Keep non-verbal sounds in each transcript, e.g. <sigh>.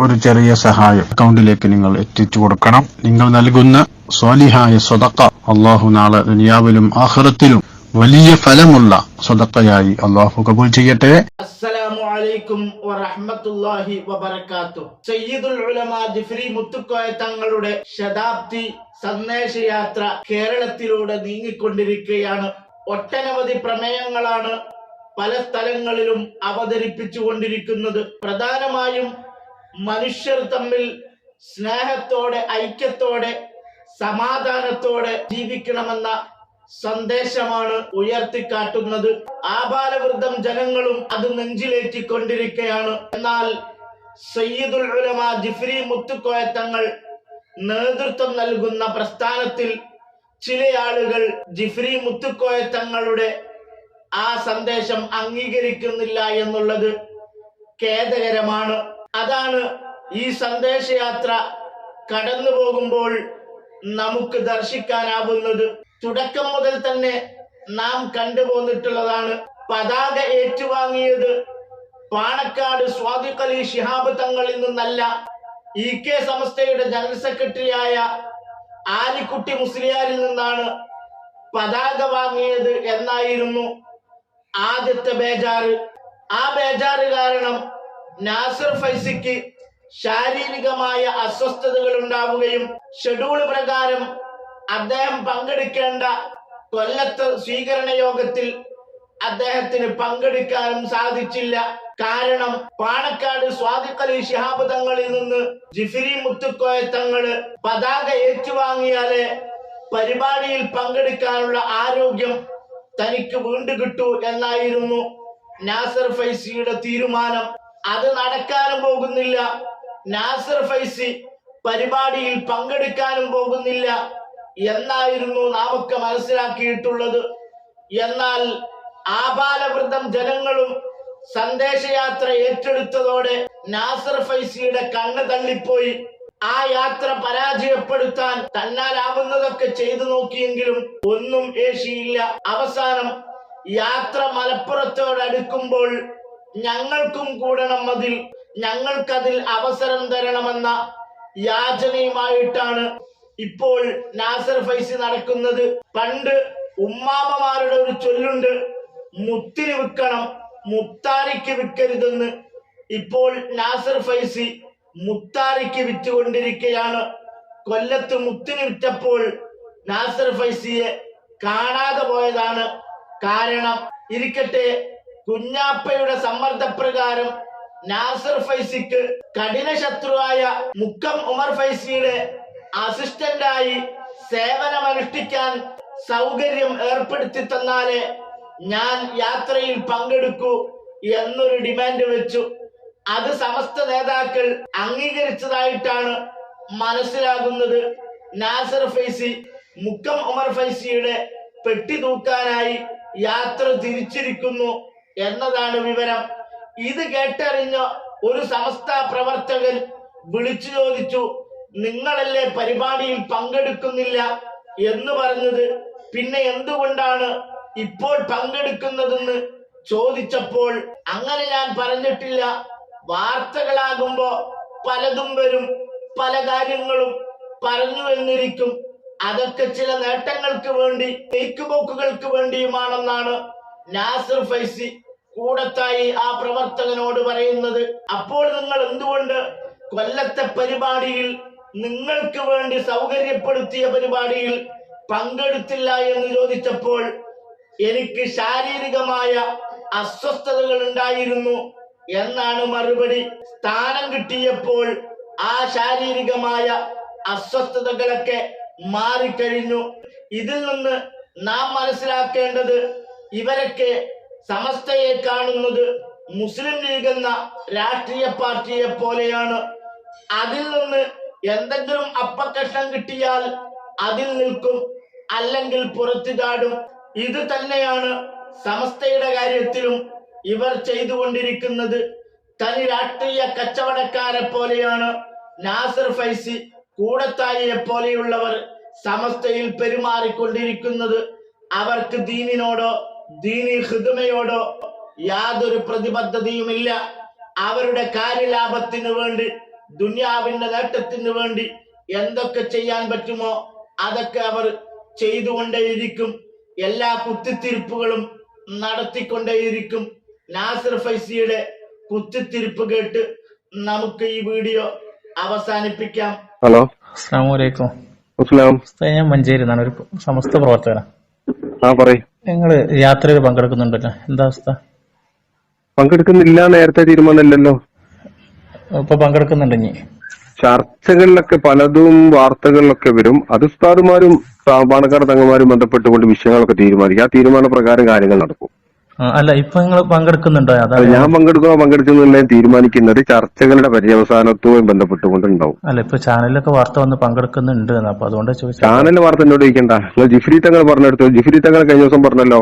ഒരു ചെറിയ സഹായം. അക്കൗണ്ടിലേക്ക് നിങ്ങൾ എത്തിച്ചു കൊടുക്കണം. നിങ്ങൾ നൽകുന്ന സ്വാലിഹായ സ്വതക്ക അള്ളാഹു നാളെ ദുനിയാവിലും ആഹ്റത്തിലും വലിയ ഫലമുള്ള സ്വതക്കയായി അള്ളാഹു കബൂൽ ചെയ്യട്ടെ. സയ്യിദുൽ തങ്ങളുടെ ശതാബ്ദി സന്ദേശയാത്ര കേരളത്തിലൂടെ നീങ്ങിക്കൊണ്ടിരിക്കുകയാണ്. ഒട്ടനവധി പ്രമേയങ്ങളാണ് പല സ്ഥലങ്ങളിലും അവതരിപ്പിച്ചുകൊണ്ടിരിക്കുന്നത്. പ്രധാനമായും മനുഷ്യർ തമ്മിൽ സ്നേഹത്തോടെ ഐക്യത്തോടെ സമാധാനത്തോടെ ജീവിക്കണമെന്ന സന്ദേശമാണ് ഉയർത്തിക്കാട്ടുന്നത്. ആപാലവൃദ്ധം ജനങ്ങളും അത് നെഞ്ചിലേറ്റിക്കൊണ്ടിരിക്കുകയാണ്. എന്നാൽ സയ്യിദുൽ ഉലമ ജിഫ്രി മുത്തുക്കോയ തങ്ങൾ നേതൃത്വം നൽകുന്ന പ്രസ്ഥാനത്തിൽ ചില ആളുകൾ ജിഫ്രി മുത്തുക്കോയ തങ്ങളുടെ ആ സന്ദേശം അംഗീകരിക്കുന്നില്ല എന്നുള്ളത് ഖേദകരമാണ്. അതാണ് ഈ സന്ദേശയാത്ര കടന്നു പോകുമ്പോൾ നമുക്ക് ദർശിക്കാനാവുന്നത്. തുടക്കം മുതൽ തന്നെ നാം കണ്ടുപോന്നിട്ടുള്ളതാണ്. പതാക ഏറ്റുവാങ്ങിയത് പാണക്കാട് സ്വാദിഖ് അലി ശിഹാബ് തങ്ങളിൽ നിന്നല്ല. ഇ കെ സമസ്തയുടെ ജനറൽ സെക്രട്ടറിയായ ആലിക്കുട്ടി മുസ്ലിയാരിൽ നിന്നാണ് പതാക വാങ്ങിയത് എന്നായിരുന്നു ആദ്യത്തെ ബേജാറ്. ആ ബേജാറ് കാരണം നാസിർ ഫൈസിക്ക് ശാരീരികമായ അസ്വസ്ഥതകൾ ഉണ്ടാവുകയും ഷെഡ്യൂൾ പ്രകാരം അദ്ദേഹം പങ്കെടുക്കേണ്ട കൊല്ലത്ത് സ്വീകരണ യോഗത്തിൽ അദ്ദേഹത്തിന് പങ്കെടുക്കാനും സാധിച്ചില്ല. കാരണം പാണക്കാട് സ്വാദിഖലി ശിഹാബ് തങ്ങളിൽ നിന്ന് ജിഫിരി മുത്തുക്കോയ തങ്ങൾ പതാക ഏറ്റുവാങ്ങിയാലേ പരിപാടിയിൽ പങ്കെടുക്കാനുള്ള ആരോഗ്യം തനിക്ക് വീണ്ടുകിട്ടു എന്നായിരുന്നു നാസർ ഫൈസിയുടെ തീരുമാനം. അത് നടക്കാനും പോകുന്നില്ല. നാസർ ഫൈസി പരിപാടിയിൽ പങ്കെടുക്കാനും പോകുന്നില്ല എന്നായിരുന്നു നാമൊക്കെ മനസ്സിലാക്കിയിട്ടുള്ളത്. എന്നാൽ ആപാലവൃദ്ധം ജനങ്ങളും സന്ദേശയാത്ര ഏറ്റെടുത്തതോടെ നാസർ ഫൈസിയുടെ കണ്ണ് തള്ളിപ്പോയി. ആ യാത്ര പരാജയപ്പെടുത്താൻ തന്നാലാവുന്നതൊക്കെ ചെയ്തു നോക്കിയെങ്കിലും ഒന്നും ഏഷിയില്ല അവസാനം യാത്ര മലപ്പുറത്തോടടുക്കുമ്പോൾ ഞങ്ങൾക്കും കൂടണം അതിൽ. ഞങ്ങൾക്കതിൽ അവസരം തരണമെന്ന യാചനയുമായിട്ടാണ് ഇപ്പോൾ നാസർ ഫൈസി നടക്കുന്നത്. പണ്ട് ഉമ്മാമമാരുടെ ഒരു ചൊല്ലുണ്ട് മുത്തിന് വിൽക്കണം മുത്താരിക്ക് വിൽക്കരുതെന്ന്. ഇപ്പോൾ നാസർ ഫൈസി മുത്താരിക്ക് വിറ്റുകൊണ്ടിരിക്കുകയാണ് കൊല്ലത്ത് മുത്തിന് വിറ്റപ്പോൾ നാസർ ഫൈസിയെ കാണാതെ പോയതാണ് കാരണം. ഇരിക്കട്ടെ കുഞ്ഞാപ്പയുടെ സമ്മർദ്ദപ്രകാരം നാസർ ഫൈസിക്ക് കഠിന ശത്രുവായ മുക്കം ഉമർ ഫൈസിയുടെ അസിസ്റ്റന്റായി സേവനമനുഷ്ഠിക്കാൻ സൗകര്യം ഏർപ്പെടുത്തി തന്നാലേ ഞാൻ യാത്രയിൽ പങ്കെടുക്കൂ എന്നൊരു ഡിമാൻഡ് വെച്ചു. അത് സമസ്ത നേതാക്കൾ അംഗീകരിച്ചതായിട്ടാണ് മനസ്സിലാകുന്നത്. നാസർ ഫൈസി മുക്കം ഉമർ ഫൈസിയുടെ പെട്ടി തൂക്കാനായി യാത്ര തിരിച്ചിരിക്കുന്നു. എന്നതാണ് വിവരം. ഇത് കേട്ടറിഞ്ഞ ഒരു സമസ്ത പ്രവർത്തകൻ വിളിച്ചു ചോദിച്ചു നിങ്ങളല്ലേ പരിപാടിയിൽ പങ്കെടുക്കുന്നില്ല? എന്ന് പറഞ്ഞത്. പിന്നെ എന്തുകൊണ്ടാണ് ഇപ്പോൾ പങ്കെടുക്കുന്നതെന്ന് ചോദിച്ചപ്പോൾ അങ്ങനെ ഞാൻ പറഞ്ഞിട്ടില്ല. വാർത്തകളാകുമ്പോ പലതും വരും പല കാര്യങ്ങളും പറഞ്ഞു എന്നിരിക്കും അതൊക്കെ ചില നേട്ടങ്ങൾക്ക് വേണ്ടി നീക്കുപോക്കുകൾക്ക് വേണ്ടിയുമാണെന്നാണ് നാസിർ ഫൈസി കൂടത്തായി ആ പ്രവർത്തകനോട് പറയുന്നത് അപ്പോൾ നിങ്ങൾ എന്തുകൊണ്ട് കൊല്ലത്തെ പരിപാടിയിൽ നിങ്ങൾക്ക് വേണ്ടി സൗകര്യപ്പെടുത്തിയ പരിപാടിയിൽ പങ്കെടുത്തില്ല എന്ന് ചോദിച്ചപ്പോൾ എനിക്ക് ശാരീരികമായ അസ്വസ്ഥതകൾ ഉണ്ടായിരുന്നു എന്നാണ് മറുപടി. സ്ഥാനം കിട്ടിയപ്പോൾ ആ ശാരീരികമായ അസ്വസ്ഥതകളൊക്കെ മാറിക്കഴിഞ്ഞു. ഇതിൽ നിന്ന് നാം മനസ്സിലാക്കേണ്ടത് ഇവരൊക്കെ സമസ്തയെ കാണുന്നത് മുസ്ലിം ലീഗ് എന്ന രാഷ്ട്രീയ പാർട്ടിയെ പോലെയാണ്. അതിൽ നിന്ന് എന്തെങ്കിലും അപ്പക്കഷ്ണം കിട്ടിയാൽ അതിൽ നിൽക്കും അല്ലെങ്കിൽ പുറത്തു ചാടും. ഇത് തന്നെയാണ് സമസ്തയുടെ കാര്യത്തിലും ഇവർ ചെയ്തുകൊണ്ടിരിക്കുന്നത്. തനി രാഷ്ട്രീയ കച്ചവടക്കാരെ പോലെയാണ് നാസർ ഫൈസി കൂടത്തായിയെ പോലെയുള്ളവർ സമസ്തയിൽ പെരുമാറിക്കൊണ്ടിരിക്കുന്നത്. അവർക്ക് ദീനിനോടോ ദീനി ഹിദമയോടോ യാതൊരു പ്രതിബദ്ധതയുമില്ല. അവരുടെ കാര്യലാഭത്തിന് വേണ്ടി ദുന്യാവിന്റെ നേട്ടത്തിന് വേണ്ടി എന്തൊക്കെ ചെയ്യാൻ പറ്റുമോ അതൊക്കെ അവർ ചെയ്തുകൊണ്ടേയിരിക്കും. എല്ലാ കുത്തിത്തിരിപ്പുകളും നടത്തിക്കൊണ്ടേയിരിക്കും. നാസിർ ഫൈസിയുടെ കുത്തിത്തിരിപ്പ് കേട്ട് നമുക്ക് ഈ വീഡിയോ അവസാനിപ്പിക്കാം. ഹലോ. അസ്സാം വലൈക്കും ഞാൻ മഞ്ചേരി ഒരു സമസ്ത പ്രവർത്തകനാണ് ആ പറയ്. നിങ്ങൾ യാത്രയിൽ പങ്കെടുക്കുന്നുണ്ടല്ലോ. എന്താ അവസ്ഥ? പങ്കെടുക്കുന്നില്ല നേരത്തെ തീരുമാനമല്ലല്ലോ. ഇപ്പൊ പങ്കെടുക്കുന്നുണ്ട് ഇനി. ചർച്ചകളിലൊക്കെ പലതും വാർത്തകളിലൊക്കെ വരും. അത് ഉസ്താദുമാരും പാണക്കാട് തങ്ങന്മാരും ബന്ധപ്പെട്ടുകൊണ്ട് വിഷയങ്ങളൊക്കെ തീരുമാനിക്കും. ആ തീരുമാന പ്രകാരം കാര്യങ്ങൾ നടക്കും. അല്ല ഇപ്പൊ നിങ്ങൾ പങ്കെടുക്കുന്നുണ്ടോ? അത് ഞാൻ പങ്കെടുക്കണോ പങ്കെടുക്കുന്നില്ല തീരുമാനിക്കുന്നത് ചർച്ചകളുടെ പര്യവസാനത്തുമായി ബന്ധപ്പെട്ടുകൊണ്ടുണ്ടാവും. അല്ല ഇപ്പൊ ചാനലിലൊക്കെ വാർത്ത വന്ന് പങ്കെടുക്കുന്നുണ്ട്. അപ്പൊ അതുകൊണ്ട് ചോദിച്ചത്. ചാനൽ വാർത്ത എന്നോട് ചോദിക്കണ്ട. നിങ്ങൾ ജിഫ്രി തങ്ങൾ പറഞ്ഞെടുത്തു. ജിഫ്രി തങ്ങൾ കഴിഞ്ഞ ദിവസം പറഞ്ഞല്ലോ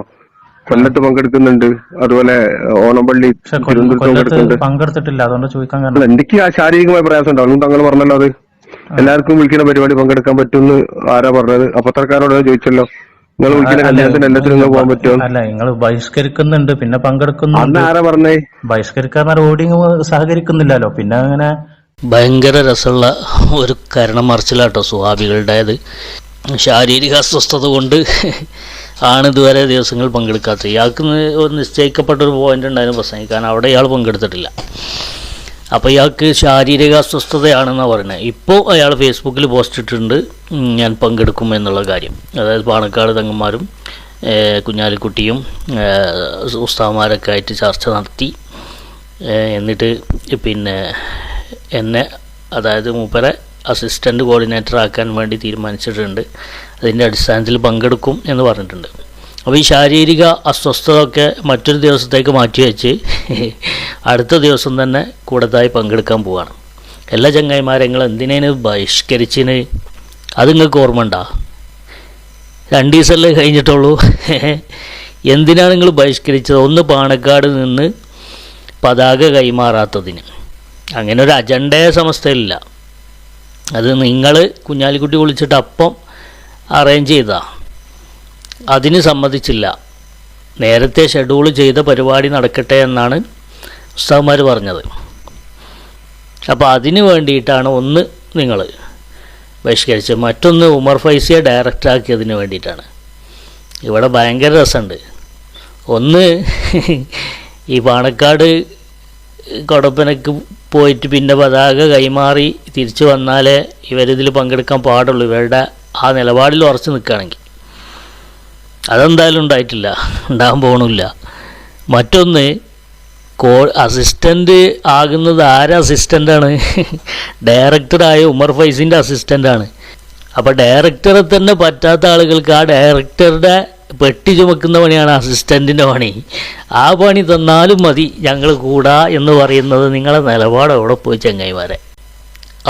കൊല്ലത്ത് പങ്കെടുക്കുന്നുണ്ട്. അതുപോലെ ഓണപ്പള്ളി തിരുവനന്തപുരത്ത് പങ്കെടുത്തിട്ടില്ല അതുകൊണ്ട് ചോദിക്കാൻ എനിക്ക് ആ ശാരീരികമായ പ്രയാസം ഉണ്ടാവും തങ്ങൾ പറഞ്ഞല്ലോ അത്. എല്ലാവർക്കും വിളിക്കുന്ന പരിപാടി പങ്കെടുക്കാൻ പറ്റുമെന്ന് ആരാ പറഞ്ഞത്? പത്രക്കാരോട് ചോദിച്ചല്ലോ. നിങ്ങൾ വിളിക്കുന്ന കല്യാണത്തിന് എല്ലാത്തിനും നിങ്ങൾ പോകാൻ പറ്റുമോ? അല്ല നിങ്ങൾ ബഹിഷ്കരിക്കുന്നുണ്ട് പിന്നെ അന്ന് പങ്കെടുക്കുന്നുണ്ട് ആരാ പറഞ്ഞേ? ബഹിഷ്കരിക്കാൻ റോഡിങ് സഹകരിക്കുന്നില്ലല്ലോ. പിന്നെ അങ്ങനെ ഭയങ്കര രസമുള്ള ഒരു കരണം മറിച്ചിലാട്ടോ സുഹാബികളുടേത്. ശാരീരിക അസ്വസ്ഥത കൊണ്ട് ആണ് ഇതുവരെ ദിവസങ്ങൾ പങ്കെടുക്കാത്തത്. ഇയാൾക്ക് നിശ്ചയിക്കപ്പെട്ടൊരു ഒരു നിശ്ചയിക്കപ്പെട്ട ഒരു പോയിന്റ് ഉണ്ടായിരുന്നു പ്രസംഗിക്കാൻ. അവിടെ ഇയാൾ പങ്കെടുത്തിട്ടില്ല. അപ്പോൾ ഇയാൾക്ക് ശാരീരിക അസ്വസ്ഥതയാണെന്നാണ് പറയുന്നത്. ഇപ്പോൾ അയാൾ ഫേസ്ബുക്കിൽ പോസ്റ്റ് ഇട്ടിട്ടുണ്ട് ഞാൻ പങ്കെടുക്കും എന്നുള്ള കാര്യം. അതായത് പാണക്കാട് തങ്ങന്മാരും കുഞ്ഞാലിക്കുട്ടിയും ഉസ്താവന്മാരൊക്കെ ആയിട്ട് ചർച്ച നടത്തി എന്നിട്ട് പിന്നെ എന്നെ അതായത് മൂപ്പരെ അസിസ്റ്റന്റ് കോർഡിനേറ്റർ ആക്കാൻ വേണ്ടി തീരുമാനിച്ചിട്ടുണ്ട്. അതിന്റെ അടിസ്ഥാനത്തിൽ പങ്കെടുക്കും എന്ന് പറഞ്ഞിട്ടുണ്ട്. അപ്പോൾ ഈ ശാരീരിക അസ്വസ്ഥതയൊക്കെ മറ്റൊരു ദിവസത്തേക്ക് മാറ്റിവെച്ച് അടുത്ത ദിവസം തന്നെ കൂടത്തായി പങ്കെടുക്കാൻ പോവാണ്. എല്ലാ ചങ്ങായിമാരെ നിങ്ങൾ എന്തിനേന് ബഹിഷ്കരിച്ചിന്? അത് നിങ്ങൾക്ക് ഓർമ്മ ഉണ്ടോ രണ്ട് ദിവസമല്ലേ കഴിഞ്ഞിട്ടുള്ളൂ. എന്തിനാണ് നിങ്ങൾ ബഹിഷ്കരിച്ചത്? ഒന്ന് പാണക്കാട് നിന്ന് പതാക കൈമാറാത്തതിന്. അങ്ങനെ ഒരു അജണ്ടയെ സമസ്തയില്ല അത് നിങ്ങൾ കുഞ്ഞാലിക്കുട്ടി വിളിച്ചിട്ട് അപ്പം അറേഞ്ച് ചെയ്താ. അതിന് സമ്മതിച്ചില്ല. നേരത്തെ ഷെഡ്യൂൾ ചെയ്ത പരിപാടി നടക്കട്ടെ എന്നാണ് ഉസ്താവന്മാർ പറഞ്ഞത്. അപ്പോൾ അതിന് വേണ്ടിയിട്ടാണ് ഒന്ന് നിങ്ങൾ ബഹിഷ്കരിച്ചത്. മറ്റൊന്ന് ഉമർ ഫൈസിയെ ഡയറക്റ്റാക്കിയതിന് വേണ്ടിയിട്ടാണ്. ഇവിടെ ഭയങ്കര രസമുണ്ട്. ഒന്ന് ഈ പാണക്കാട് കൊടപ്പനക്ക് പോയിട്ട് പിന്നെ പതാക കൈമാറി തിരിച്ചു വന്നാലേ ഇവരിതിൽ പങ്കെടുക്കാൻ പാടുള്ളൂ. ഇവരുടെ ആ നിലപാടിൽ ഉറച്ചു നിൽക്കുകയാണെങ്കിൽ. അതെന്തായാലും ഉണ്ടായിട്ടില്ല. ഉണ്ടാകാൻ പോകണില്ല മറ്റൊന്ന് കോ അസിസ്റ്റന്റ് ആകുന്നത് ആരെ അസിസ്റ്റന്റാണ് ഡയറക്ടറായ ഉമർ ഫൈസിന്റെ അസിസ്റ്റന്റാണ് അപ്പോൾ ഡയറക്ടറെ തന്നെ പറ്റാത്ത ആളുകൾക്ക് ആ ഡയറക്ടറുടെ പെട്ടി ചുമക്കുന്ന പണിയാണ് അസിസ്റ്റന്റിന്റെ പണി. ആ പണി തന്നാലും മതി ഞങ്ങൾ കൂടാ എന്ന് പറയുന്നത് നിങ്ങളെ നിലപാട് എവിടെ പോയി ചങ്ങായിമാരെ.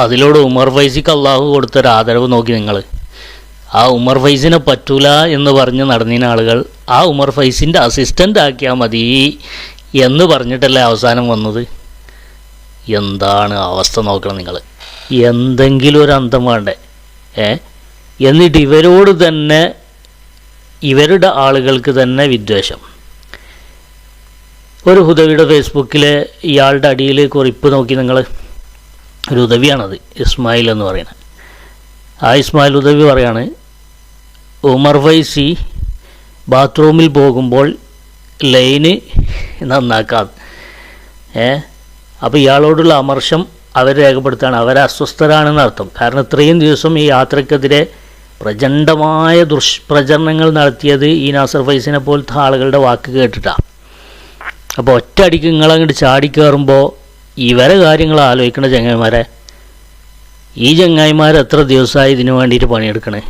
അതിലൂടെ ഉമർ ഫൈസിക്ക് അള്ളാഹു കൊടുത്തൊരു ആദരവ് നോക്കി നിങ്ങൾ ആ ഉമർ ഫൈസിനെ പറ്റൂല എന്ന് പറഞ്ഞ് നടന്നിന ആളുകൾ ആ ഉമർ ഫൈസിന്റെ അസിസ്റ്റന്റ് ആക്കിയാൽ മതി എന്ന് പറഞ്ഞിട്ടല്ലേ അവസാനം വന്നത്? എന്താണ് അവസ്ഥ നോക്കണം നിങ്ങൾ എന്തെങ്കിലും ഒരു അന്തം വേണ്ടേ? ഏ? എന്നിട്ട് ഇവരോട് തന്നെ ഇവരുടെ ആളുകൾക്ക് തന്നെ വിദ്വേഷം. ഒരു ഹുദവിയുടെ ഫേസ്ബുക്കിലെ ഇയാളുടെ അടിയിൽ കുറിപ്പ് നോക്കി നിങ്ങൾ ഒരു ഉദവിയാണത് ഇസ്മായിൽ എന്ന് പറയുന്നത് ആ ഇസ്മായിൽ ഉദവി പറയാണ് ഉമർ വൈസി ബാത്റൂമിൽ പോകുമ്പോൾ ലൈന് നന്നാക്കാം. ഏ? അപ്പോൾ ഇയാളോടുള്ള അമർഷം അവർ രേഖപ്പെടുത്താണ് അവർ അസ്വസ്ഥരാണെന്ന് അർത്ഥം. കാരണം ഇത്രയും ദിവസം ഈ യാത്രക്കെതിരെ പ്രചണ്ഡമായ ദുഷ്പ്രചരണങ്ങൾ നടത്തിയത് ഈ നാസർ ഫൈസിനെ പോലത്തെ ആളുകളുടെ വാക്ക് കേട്ടിട്ടാണ് അപ്പോൾ ഒറ്റ അടിക്ക് നിങ്ങളങ്ങോട്ട് ചാടിക്കയറുമ്പോൾ ഇവരെ കാര്യങ്ങൾ ആലോചിക്കണ ചങ്ങായിമാരെ. ഈ ചങ്ങായിമാർ എത്ര ദിവസമായി ഇതിനു വേണ്ടിയിട്ട് പണിയെടുക്കണേ?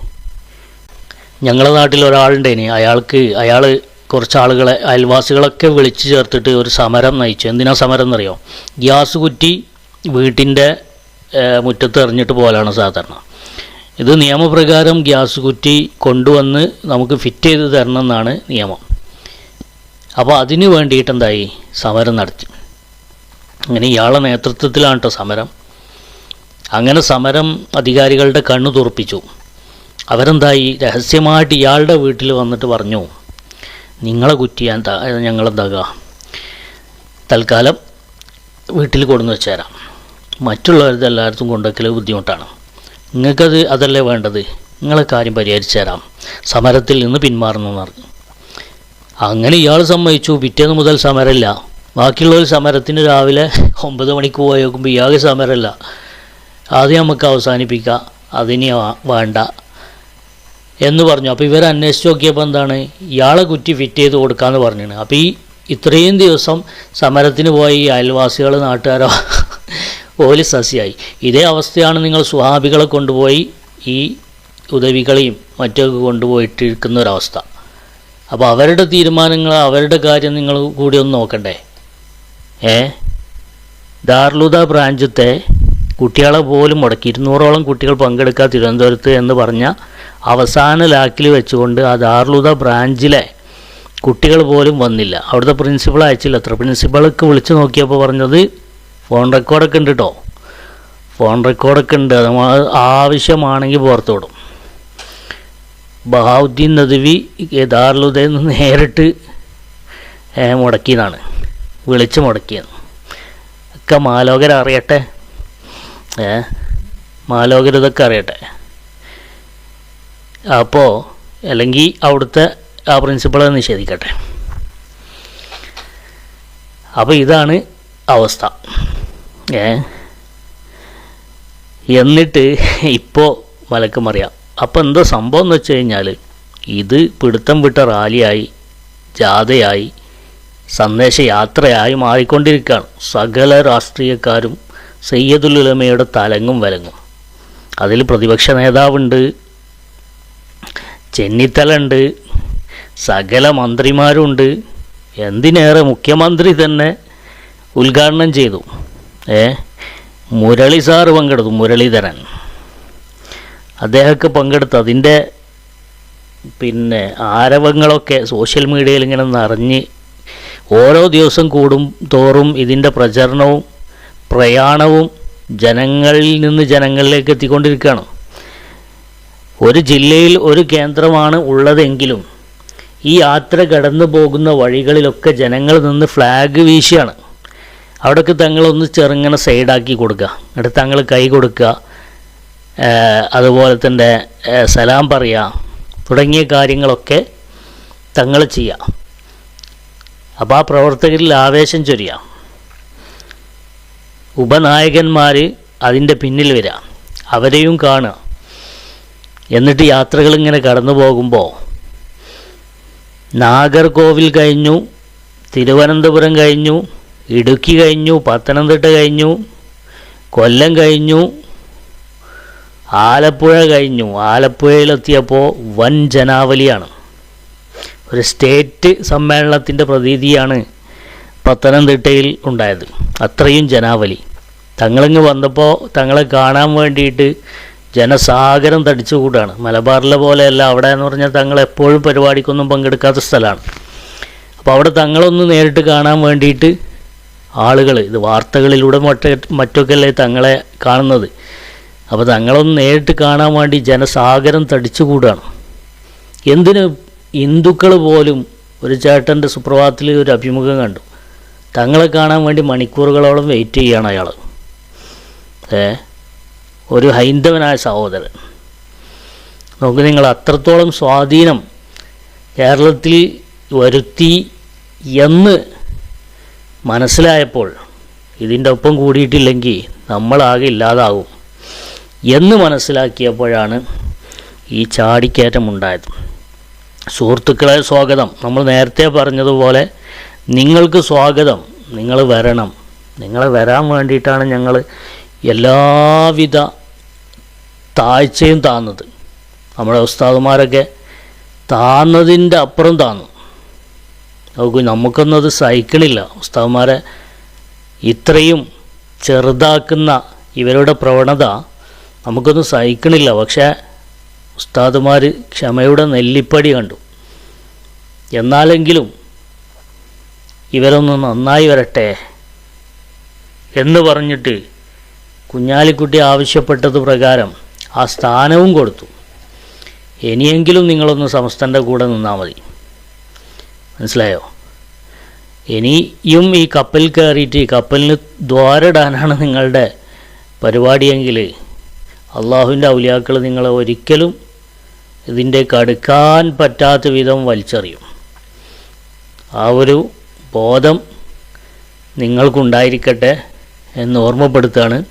ഞങ്ങളുടെ നാട്ടിൽ ഒരാളുണ്ടേനി. അയാൾക്ക് അയാൾ കുറച്ച് ആളുകളെ അയൽവാസികളൊക്കെ വിളിച്ചു ചേർത്തിട്ട് ഒരു സമരം നയിച്ചു. എന്തിനാ സമരം എന്നറിയോ? ഗ്യാസ് കുറ്റി വീട്ടിന്റെ മുറ്റത്ത് എറിഞ്ഞിട്ട് പോലാണ് സാധാരണ. ഇത് നിയമപ്രകാരം ഗ്യാസ് കുറ്റി കൊണ്ടുവന്ന് നമുക്ക് ഫിറ്റ് ചെയ്ത് തരണം എന്നാണ് നിയമം. അപ്പോൾ അതിന് വേണ്ടിയിട്ട് എന്തായി? സമരം നടത്തി. അങ്ങനെ ഇയാളെ നേതൃത്വത്തിലാണ് കേട്ടോ സമരം. അങ്ങനെ സമരം അധികാരികളുടെ കണ്ണു തുറപ്പിച്ചു. അവരെന്തായി? രഹസ്യമായിട്ട് ഇയാളുടെ വീട്ടിൽ വന്നിട്ട് പറഞ്ഞു നിങ്ങളെ കുറ്റിയാൻ ഞങ്ങളെന്താകുക തൽക്കാലം വീട്ടിൽ കൊണ്ടുവന്ന് വെച്ചുതരാം മറ്റുള്ളവരുടെ എല്ലായിടത്തും കൊണ്ടുവയ്ക്കൽ ബുദ്ധിമുട്ടാണ്. നിങ്ങൾക്കത് അതല്ലേ വേണ്ടത്? നിങ്ങളെ കാര്യം പരിഹരിച്ചു തരാം സമരത്തിൽ നിന്ന് പിന്മാറുന്നു പറഞ്ഞു. അങ്ങനെ ഇയാൾ സമ്മതിച്ചു. പിറ്റേന്ന് മുതൽ സമരമില്ല. ബാക്കിയുള്ളവർ സമരത്തിന് രാവിലെ ഒമ്പത് മണിക്ക് പോയി നോക്കുമ്പോൾ ഇയാൾ സമരമില്ല. ആദ്യം നമുക്ക് അവസാനിപ്പിക്കാം. അതിനി വേണ്ട. എന്ന് പറഞ്ഞു. അപ്പോൾ ഇവർ അന്വേഷിച്ച് നോക്കിയപ്പോൾ എന്താണ്? ഇയാളെ കുറ്റി ഫിറ്റ് ചെയ്ത് കൊടുക്കാമെന്ന് പറഞ്ഞാണ് അപ്പോൾ ഈ ഇത്രയും ദിവസം സമരത്തിന് പോയി ഈ അയൽവാസികൾ നാട്ടുകാരോ പോലീസ് സസ്യായി. ഇതേ അവസ്ഥയാണ് നിങ്ങൾ സുഹാബികളെ കൊണ്ടുപോയി ഈ ഉദവികളെയും മറ്റൊക്കെ കൊണ്ടുപോയിട്ടിരിക്കുന്ന ഒരവസ്ഥ അപ്പോൾ അവരുടെ തീരുമാനങ്ങൾ അവരുടെ കാര്യം നിങ്ങൾ കൂടി ഒന്ന് നോക്കണ്ടേ? ഏ? ദാർലുദ ബ്രാഞ്ചത്തെ കുട്ടികളെ പോലും മുടക്കി. ഇരുന്നൂറോളം കുട്ടികൾ പങ്കെടുക്കുക തിരുവനന്തപുരത്ത് എന്ന് പറഞ്ഞ അവസാന ലാക്കിൽ വെച്ചുകൊണ്ട് ആ ദാർലുദ ബ്രാഞ്ചിലെ കുട്ടികൾ പോലും വന്നില്ല. അവിടുത്തെ പ്രിൻസിപ്പൾ അയച്ചില്ല. അത്ര പ്രിൻസിപ്പളൊക്കെ വിളിച്ചു നോക്കിയപ്പോൾ പറഞ്ഞത് ഫോൺ റെക്കോർഡൊക്കെ ഉണ്ട് കേട്ടോ ഫോൺ റെക്കോർഡൊക്കെ ഉണ്ട്. അത് ആവശ്യമാണെങ്കിൽ പുറത്തു വിടും. ബഹാവുദ്ദീൻ നദവി ദാർലുദയിൽ നിന്ന് നേരിട്ട് മുടക്കിയതാണ്. വിളിച്ച് മുടക്കിയത്. ഒക്കെ മാലോകരറിയട്ടെ. ഏ മാലോകരിതൊക്കെ അറിയട്ടെ. അപ്പോൾ അല്ലെങ്കിൽ അവിടുത്തെ ആ പ്രിൻസിപ്പളെ നിഷേധിക്കട്ടെ. അപ്പോൾ ഇതാണ് അവസ്ഥ. എന്നിട്ട് ഇപ്പോൾ മലക്കും അറിയാം അപ്പോൾ എന്തോ സംഭവം എന്ന് വെച്ച് കഴിഞ്ഞാൽ ഇത് പിടുത്തം വിട്ട റാലിയായി ജാഥയായി സന്ദേശയാത്രയായി മാറിക്കൊണ്ടിരിക്കുകയാണ്. സകല രാഷ്ട്രീയക്കാരും സയ്യദുൽ ഉലമയുടെ തലങ്ങും വലങ്ങും. അതിൽ പ്രതിപക്ഷ നേതാവുണ്ട് ചെന്നിത്തലുണ്ട്. സകല മന്ത്രിമാരുണ്ട്. എന്തിനേറെ മുഖ്യമന്ത്രി തന്നെ ഉദ്ഘാടനം ചെയ്തു. ഏ? മുരളി സാറ് പങ്കെടുത്തു മുരളീധരൻ. അദ്ദേഹമൊക്കെ പങ്കെടുത്ത്. അതിന്റെ പിന്നെ ആരവങ്ങളൊക്കെ സോഷ്യൽ മീഡിയയിൽ ഇങ്ങനെ നിറഞ്ഞ് ഓരോ ദിവസം കൂടും തോറും ഇതിന്റെ പ്രചരണവും പ്രയാണവും ജനങ്ങളിൽ നിന്ന് ജനങ്ങളിലേക്ക് എത്തിക്കൊണ്ടിരിക്കുകയാണ്. ഒരു ജില്ലയിൽ ഒരു കേന്ദ്രമാണ് ഉള്ളതെങ്കിലും ഈ യാത്ര കടന്നു പോകുന്ന വഴികളിലൊക്കെ ജനങ്ങൾ നിന്ന് ഫ്ലാഗ് വീശിയാണ്. അവിടെയൊക്കെ തങ്ങളൊന്ന് ചെറുങ്ങനെ സൈഡാക്കി കൊടുക്കുക. എന്നിട്ട് തങ്ങൾ കൈ കൊടുക്കുക. അതുപോലെ തന്നെ സലാം പറയുക. തുടങ്ങിയ കാര്യങ്ങളൊക്കെ തങ്ങൾ ചെയ്യുക. അപ്പോൾ ആ പ്രവർത്തകരിൽ ആവേശം ചൊരിയുക. ഉപനായകന്മാർ അതിന്റെ പിന്നിൽ വരിക. അവരെയും കാണുക. എന്നിട്ട് യാത്രകൾ ഇങ്ങനെ കടന്നു പോകുമ്പോൾ നാഗർകോവിൽ കഴിഞ്ഞു തിരുവനന്തപുരം കഴിഞ്ഞു ഇടുക്കി കഴിഞ്ഞു പത്തനംതിട്ട കഴിഞ്ഞു കൊല്ലം കഴിഞ്ഞു ആലപ്പുഴ കഴിഞ്ഞു. ആലപ്പുഴയിലെത്തിയപ്പോൾ വൻ ജനാവലിയാണ്. ഒരു സ്റ്റേറ്റ് സമ്മേളനത്തിന്റെ പ്രതീതിയാണ് പത്തനംതിട്ടയിൽ ഉണ്ടായത്. അത്രയും ജനാവലി. തങ്ങളിങ്ങ് വന്നപ്പോൾ തങ്ങളെ കാണാൻ വേണ്ടിയിട്ട് ജനസാഗരം തടിച്ചുകൂടാണ്. മലബാറിലെ പോലെയല്ല. അവിടെ എന്ന് പറഞ്ഞാൽ തങ്ങൾ എപ്പോഴും പരിപാടിക്കൊന്നും പങ്കെടുക്കാത്ത സ്ഥലമാണ്. അപ്പോൾ അവിടെ തങ്ങളൊന്ന് നേരിട്ട് കാണാൻ വേണ്ടിയിട്ട് ആളുകൾ ഇത് വാർത്തകളിലൂടെ മറ്റ മറ്റൊക്കെ അല്ലേ തങ്ങളെ കാണുന്നത്. അപ്പോൾ തങ്ങളൊന്ന് നേരിട്ട് കാണാൻ വേണ്ടി ജനസാഗരം തടിച്ചുകൂടാണ്. എന്തിന് ഹിന്ദുക്കൾ പോലും ഒരു ചേട്ടന്റെ സുപ്രഭാതത്തിൽ ഒരു അഭിമുഖം കണ്ടു. തങ്ങളെ കാണാൻ വേണ്ടി മണിക്കൂറുകളോളം വെയിറ്റ് ചെയ്യാണ് അയാൾ. ഏ? ഒരു ഹൈന്ദവനായ സഹോദരൻ. നമുക്ക് നിങ്ങൾ അത്രത്തോളം സ്വാധീനം കേരളത്തിൽ വരുത്തി എന്ന് മനസ്സിലായപ്പോൾ ഇതിന്റെ ഒപ്പം കൂടിയിട്ടില്ലെങ്കിൽ നമ്മളാകെ ഇല്ലാതാകും എന്ന് മനസ്സിലാക്കിയപ്പോഴാണ് ഈ ചാടിക്കയറ്റം ഉണ്ടായത് സുഹൃത്തുക്കളെ സ്വാഗതം. നമ്മൾ നേരത്തെ പറഞ്ഞതുപോലെ നിങ്ങൾക്ക് സ്വാഗതം നിങ്ങൾ വരണം. നിങ്ങൾ വരാൻ വേണ്ടിയിട്ടാണ് ഞങ്ങൾ എല്ലാവിധ താഴ്ചയും താന്നത്. നമ്മുടെ ഉസ്താദുമാരൊക്കെ താന്നതിന്റെ അപ്പുറം താന്നു. നോക്കൂ നമുക്കൊന്നും അത് സഹിക്കണില്ല. ഉസ്താദുമാരെ ഇത്രയും ചെറുതാക്കുന്ന ഇവരുടെ പ്രവണത നമുക്കൊന്നും സഹിക്കണില്ല. പക്ഷേ ഉസ്താദുമാർ ക്ഷമയുടെ നെല്ലിപ്പടി കണ്ടു. എന്നാലെങ്കിലും ഇവരൊന്ന് നന്നായി വരട്ടെ എന്ന് പറഞ്ഞിട്ട് കുഞ്ഞാലിക്കുട്ടി ആവശ്യപ്പെട്ടത് പ്രകാരം ആ സ്ഥാനവും കൊടുത്തു. ഇനിയെങ്കിലും നിങ്ങളൊന്ന് സമസ്തന്റെ കൂടെ നിന്നാൽ മതി. മനസ്സിലായോ? ഇനിയും ഈ കപ്പൽ കയറിയിട്ട് ഈ കപ്പലിന് ദ്വാരിടാനാണ് നിങ്ങളുടെ പരിപാടിയെങ്കിൽ അള്ളാഹുവിന്റെ ഔലിയാക്കൾ നിങ്ങളെ ഒരിക്കലും ഇതിന്റെ കടുക്കാൻ പറ്റാത്ത വിധം വലിച്ചെറിയും. ആ ഒരു ബോധം നിങ്ങൾക്കുണ്ടായിരിക്കട്ടെ എന്ന് ഓർമ്മപ്പെടുത്തുകയാണ്.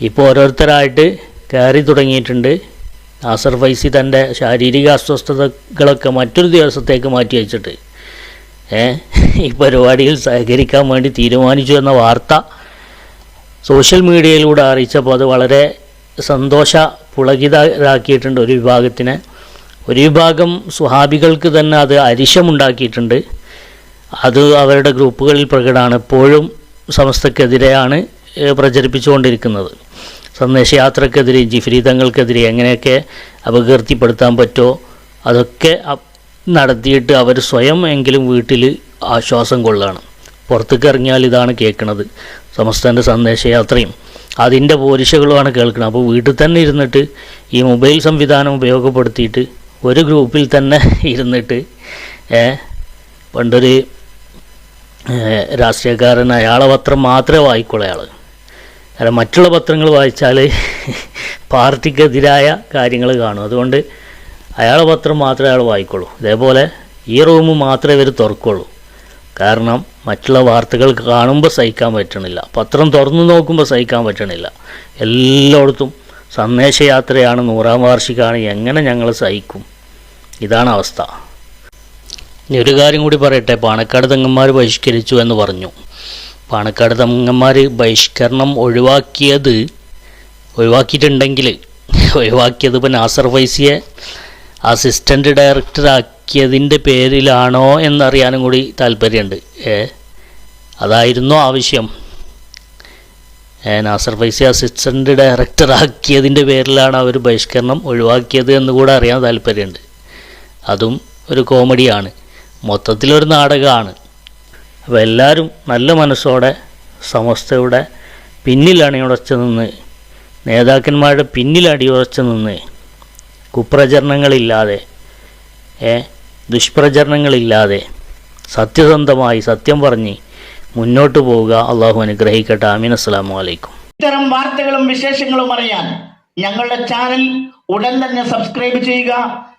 ഇപ്പോൾ ഓരോരുത്തരായിട്ട് കയറി തുടങ്ങിയിട്ടുണ്ട്. നാസർ ഫൈസി തന്റെ ശാരീരിക അസ്വസ്ഥതകളൊക്കെ മറ്റൊരു ദിവസത്തേക്ക് മാറ്റി വെച്ചിട്ട്. ഈ പരിപാടിയിൽ സഹകരിക്കാൻ വേണ്ടി തീരുമാനിച്ചു എന്ന വാർത്ത സോഷ്യൽ മീഡിയയിലൂടെ അറിയിച്ചപ്പോൾ അത് വളരെ സന്തോഷ പുളകിതരാക്കിയിട്ടുണ്ട് ഒരു വിഭാഗത്തിനെ. ഒരു വിഭാഗം സുഹാബികൾക്ക് തന്നെ അത് അരിശമുണ്ടാക്കിയിട്ടുണ്ട്. അത് അവരുടെ ഗ്രൂപ്പുകളിൽ പ്രകടമാണ്. എപ്പോഴും സമസ്തക്കെതിരെയാണ് പ്രചരിപ്പിച്ചുകൊണ്ടിരിക്കുന്നത്. സന്ദേശയാത്രക്കെതിരെ ജിഫ്രീതങ്ങൾക്കെതിരെ എങ്ങനെയൊക്കെ അപകീർത്തിപ്പെടുത്താൻ പറ്റുമോ അതൊക്കെ നടത്തിയിട്ട് അവർ സ്വയം എങ്കിലും വീട്ടിൽ ആശ്വാസം കൊള്ളുകയാണ് പുറത്തേക്ക് ഇറങ്ങിയാൽ ഇതാണ് കേൾക്കുന്നത് സമസ്തന്റെ സന്ദേശയാത്രയും. അതിന്റെ പോരിശകളുമാണ് കേൾക്കുന്നത് അപ്പോൾ വീട്ടിൽ തന്നെ ഇരുന്നിട്ട് ഈ മൊബൈൽ സംവിധാനം ഉപയോഗപ്പെടുത്തിയിട്ട് ഒരു ഗ്രൂപ്പിൽ തന്നെ <laughs> ഇരുന്നിട്ട് പണ്ടൊരു രാഷ്ട്രീയക്കാരൻ അയാളെ പത്രം മാത്രമേ വായിക്കുള്ളൂ അയാൾ കാരണം മറ്റുള്ള പത്രങ്ങൾ വായിച്ചാൽ പാർട്ടിക്കെതിരായ കാര്യങ്ങൾ കാണും. അതുകൊണ്ട് അയാളെ പത്രം മാത്രമേ അയാൾ വായിക്കുള്ളൂ. ഇതേപോലെ ഈ റൂം മാത്രമേ ഇവർ തുറക്കുള്ളൂ. കാരണം മറ്റുള്ള വാർത്തകൾ കാണുമ്പോൾ സഹിക്കാൻ പറ്റണില്ല. പത്രം തുറന്നു നോക്കുമ്പോൾ സഹിക്കാൻ പറ്റണില്ല. എല്ലായിടത്തും സന്ദേശയാത്രയാണ് നൂറാം വാർഷികമാണ് എങ്ങനെ ഞങ്ങൾ സഹിക്കും? ഇതാണ് അവസ്ഥ. ഇനി ഒരു കാര്യം കൂടി പറയട്ടെ. പാണക്കാട് തെങ്ങന്മാർ ബഹിഷ്കരിച്ചു എന്ന് പറഞ്ഞു. പാണക്കാട് തമ്മന്മാർ ബഹിഷ്കരണം ഒഴിവാക്കിയത് ഒഴിവാക്കിയിട്ടുണ്ടെങ്കിൽ ഒഴിവാക്കിയത് ഇപ്പം നാസർ ഫൈസിയെ അസിസ്റ്റന്റ് ഡയറക്ടർ ആക്കിയതിന്റെ പേരിലാണോ എന്നറിയാനും കൂടി താല്പര്യമുണ്ട്. ഏ അതായിരുന്നോ ആവശ്യം. നാസർ ഫൈസി അസിസ്റ്റന്റ് ഡയറക്ടർ ആക്കിയതിന്റെ പേരിലാണ് അവർ ബഹിഷ്കരണം ഒഴിവാക്കിയത് എന്ന് കൂടെ അറിയാൻ താല്പര്യമുണ്ട്. അതും ഒരു കോമഡിയാണ്. മൊത്തത്തിലൊരു നാടകമാണ്. അപ്പോൾ എല്ലാവരും നല്ല മനസ്സോടെ സമസ്തയുടെ പിന്നിലാണ് ഉറച്ചു നിന്ന് നേതാക്കന്മാരുടെ പിന്നിലടി ഉറച്ചു നിന്ന് കുപ്രചരണങ്ങളില്ലാതെ ദുഷ്പ്രചരണങ്ങളില്ലാതെ സത്യസന്ധമായി സത്യം പറഞ്ഞ് മുന്നോട്ട് പോവുക അള്ളാഹു അനുഗ്രഹിക്കട്ടെ. അമീൻ അസ്സലാമു അലൈക്കും. ഇത്തരം വാർത്തകളും വിശേഷങ്ങളും അറിയാൻ ഞങ്ങളുടെ ചാനൽ ഉടൻ തന്നെ സബ്സ്ക്രൈബ് ചെയ്യുക.